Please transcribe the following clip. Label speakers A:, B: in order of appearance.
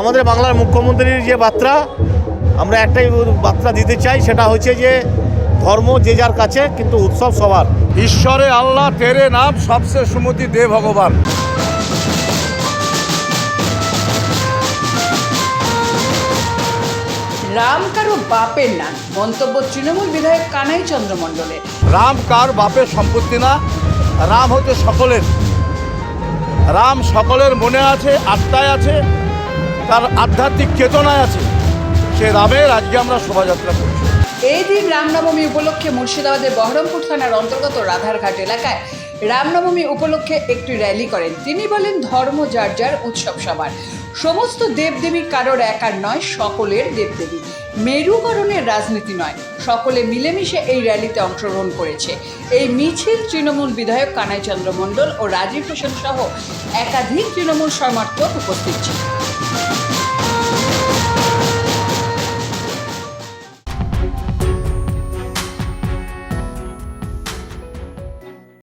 A: আমাদের বাংলার মুখ্যমন্ত্রীর যে বার্তা আমরা একটাই বার্তা দিতে চাই সেটা হচ্ছে যে ধর্ম যে যার কাছে কিন্তু উৎসব সবার।
B: ঈশ্বরে আল্লাহ তেরে নাম সবসে সুমতি দে ভগবান।
C: রাম কারও বাপের নাম মন্তব্য তৃণমূল বিধায়ক কানাই চন্দ্র মণ্ডলের।
B: রাম কার বাপের সম্পত্তি না? রাম হচ্ছে সকলের। রাম সকলের মনে আছে আত্মায় আছে তার আধ্যাত্মিক চেতনায় আছে। সে রামের আজকে আমরা শোভাযাত্রা করছি।
C: এই দিন রামনবমী উপলক্ষে মুর্শিদাবাদের বহরমপুর থানার অন্তর্গত রাধারঘাট এলাকায় রামনবমী উপলক্ষে একটি র্যালি করেন। তিনি বলেন, ধর্ম যার যার উৎসব সবার। সমস্ত দেবদেবী কারোর একার নয়, সকলের দেবদেবী। মেরুকরণের রাজনীতি নয়। সকলে মিলেমিশে এই র্যালিতে অংশগ্রহণ করেছে। এই মিছিল তৃণমূল বিধায়ক কানাই চন্দ্র মণ্ডল ও রাজীব হোসেন সহ একাধিক তৃণমূল সমর্থক উপস্থিত ছিল Thank